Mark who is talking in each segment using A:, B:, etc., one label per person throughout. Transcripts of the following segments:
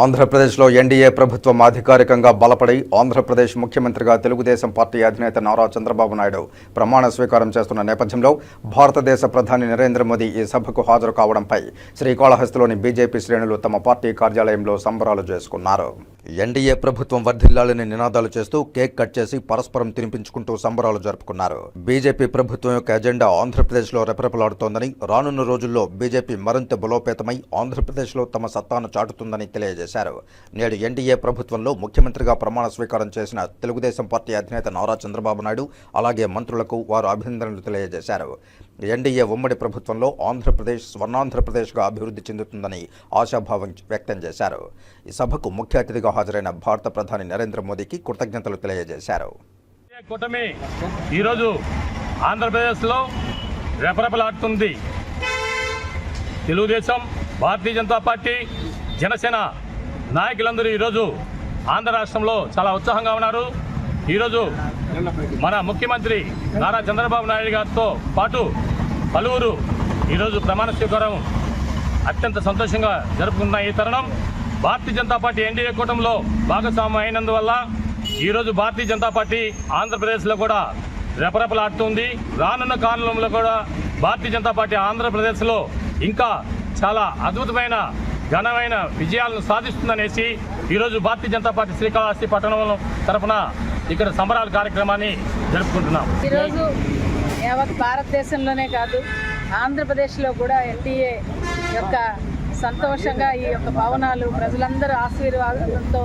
A: ఆంధ్రప్రదేశ్లో ఎన్డీఏ ప్రభుత్వం అధికారికంగా బలపడి ఆంధ్రప్రదేశ్ ముఖ్యమంత్రిగా తెలుగుదేశం పార్టీ అధినేత నారా చంద్రబాబు నాయుడు ప్రమాణ స్వీకారం చేస్తున్న నేపథ్యంలో భారతదేశ ప్రధాని నరేంద్ర మోదీ ఈ సభకు హాజరు కావడంపై శ్రీకాళహస్తిలోని బీజేపీ శ్రేణులు తమ పార్టీ కార్యాలయంలో సంబరాలు చేసుకున్నారు ఎన్డీఏ ప్రభుత్వం వర్ధిల్లాలని నినాదాలు చేస్తూ కేక్ కట్ చేసి పరస్పరం తినిపించుకుంటూ సంబరాలు జరుపుకున్నారు బీజేపీ ప్రభుత్వం యొక్క ఎజెండా ఆంధ్రప్రదేశ్లో రెపరెపలాడుతోందని రానున్న రోజుల్లో బీజేపీ మరింత బలోపేతమై ఆంధ్రప్రదేశ్లో తమ సత్తాను చాటుతుందని తెలియజేశారు నేడు ఎన్డీఏ ప్రభుత్వంలో ముఖ్యమంత్రిగా ప్రమాణ స్వీకారం చేసిన తెలుగుదేశం పార్టీ అధినేత నారా చంద్రబాబు నాయుడు అలాగే మంత్రులకు వారు అభినందనలు తెలియజేశారు ఎన్డీఏ ఉమ్మడి ప్రభుత్వంలో ఆంధ్రప్రదేశ్ స్వర్ణాంధ్రప్రదేశ్గా అభివృద్ధి చెందుతుందని ఆశాభావం వ్యక్తం చేశారు ఈ సభకు ముఖ్య అతిథిగా హాజరైన భారత ప్రధాని నరేంద్ర మోదీకి కృతజ్ఞతలు తెలియజేశారు
B: కూటమి ఈరోజు ఆంధ్రప్రదేశ్లో రెపరెపలాడుతుంది తెలుగుదేశం భారతీయ జనతా పార్టీ జనసేన నాయకులందరూ ఈరోజు ఆంధ్ర రాష్ట్రంలో చాలా ఉత్సాహంగా ఉన్నారు ఈరోజు మన ముఖ్యమంత్రి నారా చంద్రబాబు నాయుడు గారితో పాటు పలువురు ఈరోజు ప్రమాణ స్వీకారం అత్యంత సంతోషంగా జరుపుకున్న ఈ తరుణం భారతీయ జనతా పార్టీ ఎన్డీఏ కూటమిలో భాగస్వామ్యం అయినందువల్ల ఈరోజు భారతీయ జనతా పార్టీ ఆంధ్రప్రదేశ్లో కూడా రెపరెపలాడుతుంది రానున్న కాలంలో కూడా భారతీయ జనతా పార్టీ ఆంధ్రప్రదేశ్లో ఇంకా చాలా అద్భుతమైన ఘనమైన విజయాలను సాధిస్తుందనేసి ఈరోజు భారతీయ జనతా పార్టీ శ్రీకాళహస్తి పట్టణంలో తరఫున ఇక్కడ సంబరాల కార్యక్రమాన్ని జరుపుకుంటున్నాం ఈరోజు
C: భారతదేశంలోనే కాదు ఆంధ్రప్రదేశ్లో కూడా ఎన్టీఏ యొక్క సంతోషంగా ఈ యొక్క భవనాలు ప్రజలందరూ ఆశీర్వాదంతో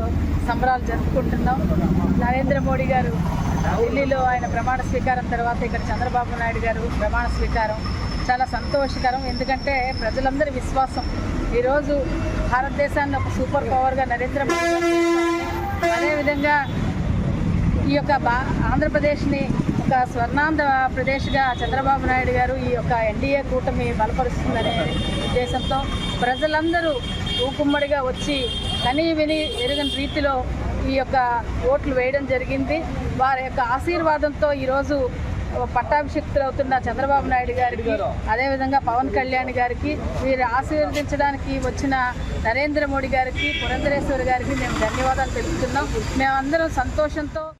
C: సంబరాలు జరుపుకుంటున్నాం నరేంద్ర మోడీ గారు ఢిల్లీలో ఆయన ప్రమాణ స్వీకారం తర్వాత ఇక్కడ చంద్రబాబు నాయుడు గారు ప్రమాణ స్వీకారం చాలా సంతోషకరం ఎందుకంటే ప్రజలందరి విశ్వాసం ఈరోజు భారతదేశాన్ని ఒక సూపర్ పవర్గా నరేంద్ర మోడీ అదేవిధంగా ఈ యొక్క బా ఆంధ్రప్రదేశ్ని ఒక స్వర్ణాంధ్ర ప్రదేశ్గా చంద్రబాబు నాయుడు గారు ఈ యొక్క ఎన్డీఏ కూటమి బలపరుస్తుందనే ఉద్దేశంతో ప్రజలందరూ ఊకుమ్మడిగా వచ్చి కనీ విని ఎరుగని రీతిలో ఈ యొక్క ఓట్లు వేయడం జరిగింది వారి యొక్క ఆశీర్వాదంతో ఈరోజు పట్టాభిషిక్తులు అవుతున్న చంద్రబాబు నాయుడు గారికి అదేవిధంగా పవన్ కళ్యాణ్ గారికి వీరు ఆశీర్వదించడానికి వచ్చిన నరేంద్ర మోడీ గారికి పురంధరేశ్వరి గారికి మేము ధన్యవాదాలు తెలుపుతున్నాం మేమందరం సంతోషంతో